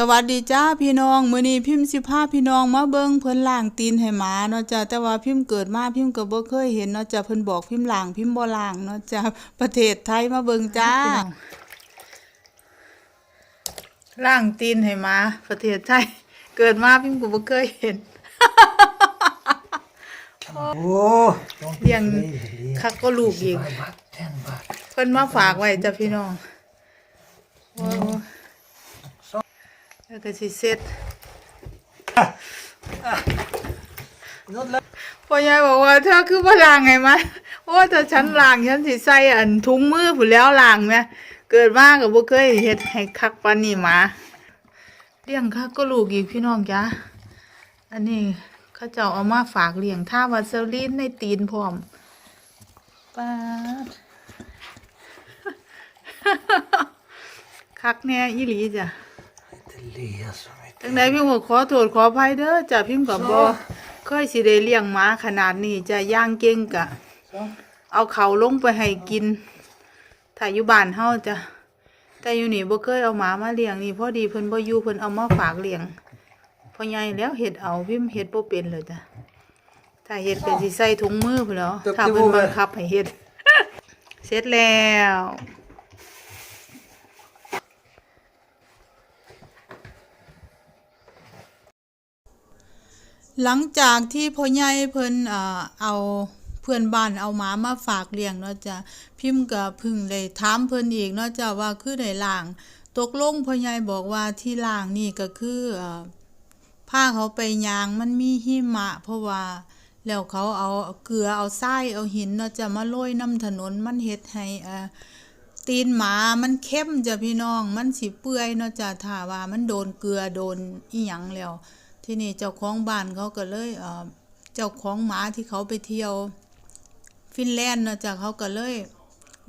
สวัสดีจ้าพี่น้องมื้อนี้พิมพ์สิพาพี่น้องมาเบิ่งเพิ่นล้างตีนให้หมาเนาะจ้ะแต่ว่าพิมพ์เกิดมาพิมพ์ก็บ่เคยเห็นเนาะจ้ะเพิ่นบอกพิมพ์ล้างพิมพ์บ่ล้างเนาะจ้ะประเทศไทยมาเบิ่งจ้าล้างตีนให้หมาประเทศไทยเกิดมาพิมพ์ก็บ่เคยเห็นโอ้เลี้ยงคักก็ลูกอีกบาทแทนบาทเพิ่นมาฝากไว้จ้ะพี่น้องโอ้ แล้วก็สิเสร็จนุดแล้วพ่อยายบอกว่าเธอคือบ่ล้างไงมะโอ้ถ้าฉันล้างฉันสิใส่อันถุงมือผู้นแล้วล้างแหมเกิดมาก็บ่เคยเฮ็ดให้คักปานนี้หมาเลี้ยงคักก็ลูกอีกพี่น้องจ้ะอันนี้เขาเจ้าเอามาฝากเลี้ยงท่าวัสลีนในตีนพร้อมปาดคักแน่อีหลีจ้ะทะเลสมัย จังไดพี่ก็ขอโทษขออภัยเด้อจ้ะพิมพ์ก็บ่เคยสิได้เลี้ยงหมาขนาดนี้จะย่างเก่งกะ เอาเขาลงไปให้กินถ้าอยู่บ้านเฮาจ้ะแต่อยู่นี่บ่เคยเอาหมามาเลี้ยงนี่พอดีเพิ่นบ่อยู่เพิ่นเอามาฝากเลี้ยงพอใหญ่แล้วเฮ็ดเอาพิมพ์เฮ็ดบ่เป็นเลยจ้ะถ้าเฮ็ดก็สิใส่ถุงมือพุ่นแหล้วถ้าเพิ่นบังคับให้เฮ็ดเสร็จแล้ว หลังจากที่พ่อใหญ่เพิ่นเอ่อเอาเพื่อนบ้านเอาหมามาฝากเลี้ยงเนาะจ้ะพิมพ์ก็เพึ่งได้ถามเพิ่นอีกเนาะจ้ะว่าคือได้ล้าง ตกลงพ่อใหญ่บอกว่าที่ล้างนี่ก็คือเอ่อพาเขาไปยางมันมีหิมะ เพราะว่าแล้วเขาเอาเกลือเอาทรายเอาหินเนาะจะมาโรยน้ำถนนมันเฮ็ดให้อ่อตีนหมามันเข้มจ้ะพี่น้อง มันสิเปื่อยเนาะจ้ะถ้าว่ามันโดนเกลือโดนอีหยังแล้ว ที่นี่เจ้าของบ้านเขาก็เลยเเจ้าของหมาที่เขาไปเที่ยว ฟินแลนด์เนาะจ้ะเขาก็เลย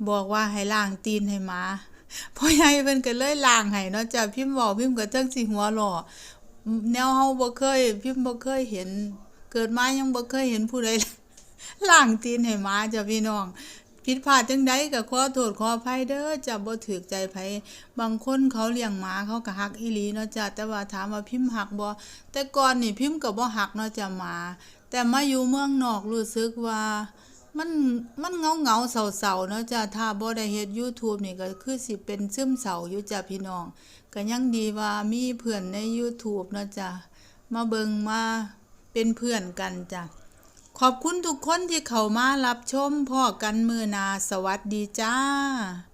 บอกว่าให้ล้างตีนให้หมาพ่อใหญ่เพิ่นก็เลยล้างให้เนาะจ้ะพิมพ์เว้าพิมพ์ก็จังสิหัวหล่อแนวเฮาบ่เคย พิมพ์บ่เคยเห็น เกิดมายังบ่เคยเห็นผู้ใดล้างตีนให้หมาจ้ะพี่น้อง ผิดพลาดจังใดก็ขอโทษขออภัยเด้อจะบ่ถูกใจไผบางคนเขาเลี้ยงหมาเขาก็ฮักอีหลีเนาะจ้ะแต่ว่าถามว่าพิมพ์ฮักบ่แต่ก่อนนี่พิมพ์ก็บ่ฮักเนาะจ้ะหมา แต่มาอยู่เมืองนอกรู้สึกว่ามันมันเงาเงาๆเศร้าเนาะจ้ะถ้าบ่ได้เฮ็ด YouTube นี่ก็คือสิเป็นซึมเศร้าอยู่จ้ะพี่น้องก็ยังดีว่ามีเพื่อนใน YouTube เนาะจ้ะมาเบิงมาเป็นเพื่อนกันจ้ะ ขอบคุณทุกคนที่เข้ามารับชมพ่อกันมือนาสวัสดีจ้า